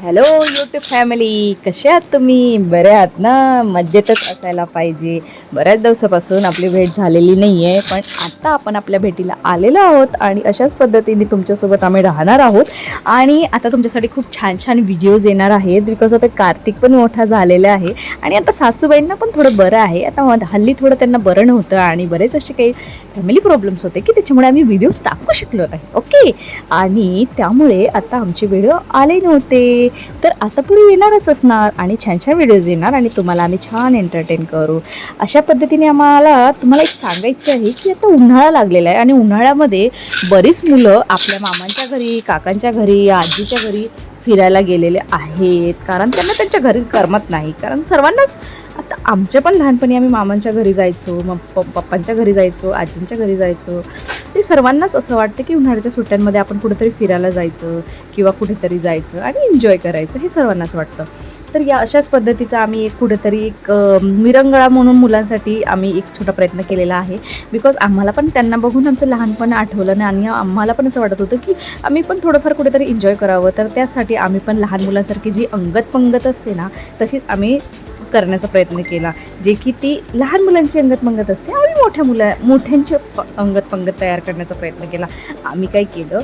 Hello YouTube family कसे आहात तुम्ही? बरे आहात ना? मज्जेतच असायला पाहिजे. बऱ्याच दिवसापासून आपली भेट झालेली नाही आहे पण आत्ता आपण आपल्या भेटीला आलेलो आहोत आणि अशाच पद्धतीने तुमच्यासोबत आम्ही राहणार आहोत. आणि आता तुमच्यासाठी खूप छान छान व्हिडिओज येणार आहेत बिकॉज आता कार्तिक पण मोठा झालेला आहे. आणि आता सासूबाईंना पण थोडं बरं आहे. आता हल्ली थोडं त्यांना बरं नव्हतं आणि बरेच असे काही फॅमिली प्रॉब्लेम्स होते की त्याच्यामुळे आम्ही व्हिडिओज टाकू शकलो नाही. ओके आणि त्यामुळे आता आमचे व्हिडिओ आले नव्हते. तर आता पुढे येणारच असणार आणि छान छान व्हिडिओज येणार आणि तुम्हाला आम्ही छान एंटरटेन करू. अशा पद्धतीने आम्हाला तुम्हाला एक सांगायचं आहे की आता उन्हाळा लागलेला आहे आणि उन्हाळ्यामध्ये बरीच मुलं आपल्या मामांच्या घरी काकांच्या घरी आजीच्या घरी फिरायला गेलेले आहेत. कारण त्यांना त्यांच्या घरी करमत नाही. कारण सर्वांनाच आता आमच्या पण लहानपणी आम्ही मामांच्या घरी जायचो मग प पप्पांच्या घरी जायचो आजींच्या घरी जायचो. ते सर्वांनाच असं वाटतं की उन्हाळ्याच्या सुट्ट्यांमध्ये आपण कुठेतरी फिरायला जायचं किंवा कुठेतरी जायचं आणि एन्जॉय करायचं हे सर्वांनाच वाटतं. तर या अशाच पद्धतीचा आम्ही एक कुठेतरी एक मिरंगळा म्हणून मुलांसाठी आम्ही एक छोटा प्रयत्न केलेला आहे. बिकॉज आम्हाला पण त्यांना बघून आमचं लहानपण आठवलं नाही आणि आम्हाला पण असं वाटत होतं की आम्ही पण थोडंफार कुठेतरी एन्जॉय करावं. तर त्यासाठी आम्ही पण लहान मुलांसारखी जी अंगत पंगत असते ना तशीच आम्ही करण्याचा प्रयत्न केला जे की ती लहान मुलांची अंगत पंगत असते. आम्ही मोठ्या मुला मोठ्यांची अंगत पंगत तयार करण्याचा प्रयत्न केला. आम्ही काय केलं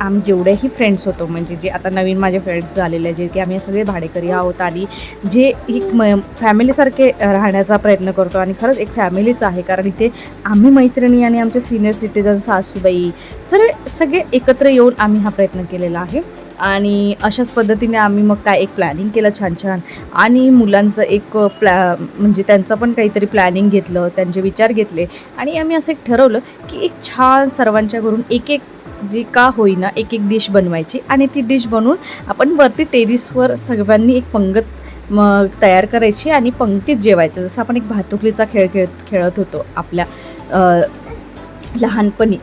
आम्ही जेवढेही फ्रेंड्स होतो म्हणजे जे आता नवीन माझे फ्रेंड्स झालेले जे की आम्ही सगळे भाडेकरी आहोत आणि जे एक म फॅमिलीसारखे राहण्याचा प्रयत्न करतो आणि खरंच एक फॅमिलीच आहे. कारण इथे आम्ही मैत्रिणी आणि आमचे सिनियर सिटीजन सासूबाई सर्व सगळे एकत्र येऊन आम्ही हा प्रयत्न केलेला आहे. आणि अशाच पद्धतीने आम्ही मग काय एक प्लॅनिंग केलं छान छान. आणि मुलांचं एक प्लॅ म्हणजे त्यांचं पण काहीतरी प्लॅनिंग घेतलं त्यांचे विचार घेतले. आणि आम्ही असं एक ठरवलं की एक छान सर्वांच्या घरून एक एक जी का होईना एक एक डिश बनवायची आणि ती डिश बनवून आपण वरती टेरिसवर सगळ्यांनी एक पंगत मग तयार करायची आणि पंक्तीत जेवायचं. जसं आपण एक भातुकलीचा खेळ खेळ खेळत होतो आपल्या लहानपणी.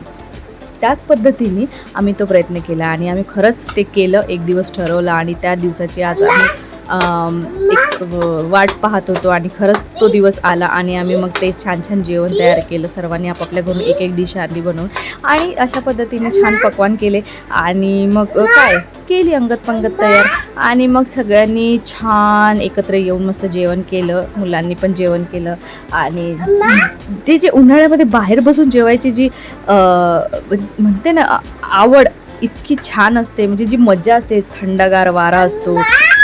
त्याच पद्धतीने आम्ही तो प्रयत्न केला आणि आम्ही खरंच ते केलं. एक दिवस ठरवलं आणि त्या दिवसाची आज आम्ही एक वाट पाहत होतो आणि खरंच तो दिवस आला आणि आम्ही मग ते छान छान जेवण तयार केलं सर्वांनी आपापल्या घरून एक एक डिश आणली बनवून. आणि अशा पद्धतीने छान पकवान केले आणि मग काय केली अंगत पंगत तयार. आणि मग सगळ्यांनी छान एकत्र येऊन मस्त जेवण केलं मुलांनी पण जेवण केलं. आणि ते जे उन्हाळ्यामध्ये बाहेर बसून जेवायची जी म्हणते ना आवड इतकी छान असते. म्हणजे जी मजा असते थंडगार वारा असतो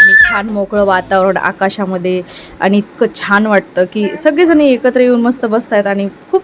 आणि छान मोकळं वातावरण आकाशामध्ये. आणि इतकं छान वाटतं की सगळेजण एकत्र येऊन मस्त बसतायत आणि खूप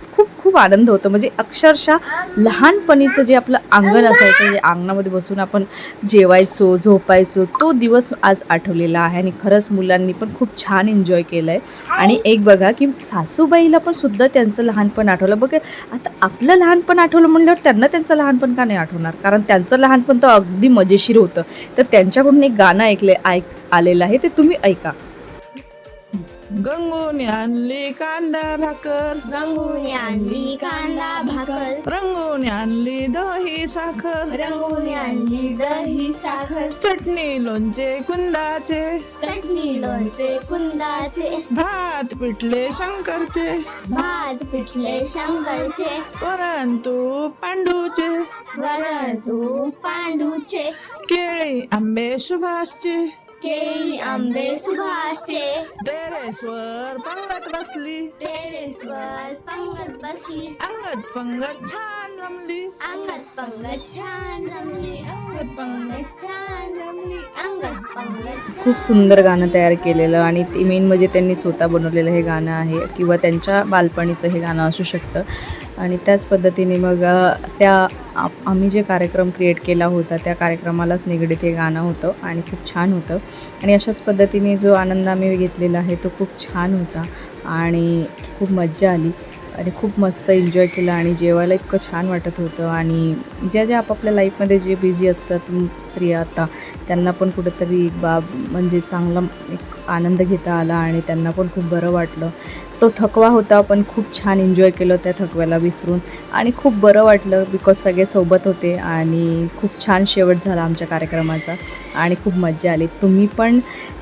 खूप आनंद होतो. म्हणजे अक्षरशः लहानपणीचं जे आपलं अंगण असायचं जे अंगणामध्ये बसून आपण जेवायचो झोपायचो तो दिवस आज आठवलेला आहे आणि खरंच मुलांनी पण खूप छान एन्जॉय केलं आहे आणि एक बघा की सासूबाईला पण सुद्धा त्यांचं लहानपण आठवलं. बघ आता आपलं लहानपण आठवलं म्हणल्यावर त्यांना त्यांचं लहानपण का नाही आठवणार? कारण त्यांचं लहानपण तर अगदी मजेशीर होतं. तर त्यांच्याकडून एक गाणं ऐकले ऐक आलेलं आहे. ते तुम्ही ऐका. गंगूने आणली कांदा भाकर. रंगूने आणली कांदा भाकर. रंगूने आणली दही साखर. रंगूने आणली दही साखर. चटणी लोणचे कुंदाचे. चटणी लोणचे कुंदाचे. भात पिठले शंकरचे. भात पिठले शंकरचे. परंतु पांडूचे. वरण तूप पांडूचे. केळी आंबे सुभाषचे. केळी आंबे सुभाषचे टेरेसवर पंगत बसली. टेरेसवर पंगत बसली. अंगत पंगत छान जमली अंगत पंगत छान जमली अंगत पंगत छान खूप सुंदर गाणं तयार केलेलं आणि ते मेन म्हणजे त्यांनी स्वतः बनवलेलं हे गाणं आहे किंवा त्यांच्या बालपणीचं हे गाणं असू शकतं. आणि त्याच पद्धतीने मग त्या आम्ही जे कार्यक्रम क्रिएट केला होता त्या कार्यक्रमालाच निगडीत हे गाणं होतं आणि खूप छान होतं. आणि अशाच पद्धतीने जो आनंद आम्ही घेतलेला आहे तो खूप छान होता आणि खूप मज्जा आली. आणि खूप मस्त एन्जॉय केलं आणि जेवायला इतकं छान वाटत होतं. आणि ज्या ज्या आपापल्या लाईफमध्ये जे बिझी असतात स्त्रिया आता त्यांना पण कुठेतरी बाब म्हणजे चांगला एक आनंद घेता आला आणि त्यांना पण खूप बरं वाटलं. तो थकवा होता पण खूप छान एन्जॉय केलं त्या थकव्याला विसरून. आणि खूप बरं वाटलं बिकॉज सगळे सोबत होते आणि खूप छान शेवट झाला आमच्या कार्यक्रमाचा. आणि खूप मजा आली. तुम्ही पण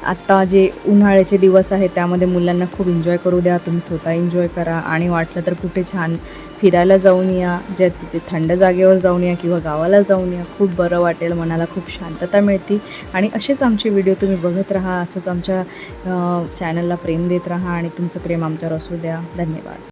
आत्ता जे उन्हाळ्याचे दिवस आहेत त्यामध्ये मुलांना खूप एन्जॉय करू द्या. तुम्ही स्वतः एन्जॉय करा. आणि वाटलं तर कुठे छान फिरायला जाऊन या. ज्या तिथे थंड जागेवर जाऊन या किंवा गावाला जाऊन या. खूप बरं वाटेल. मनाला खूप शांतता मिळते. आणि असेच आमचे व्हिडिओ तुम्ही बघत राहा. असंच आमच्या चॅनलला प्रेम देत राहा. आणि तुमचं प्रेम आमच्यावर असू द्या. धन्यवाद.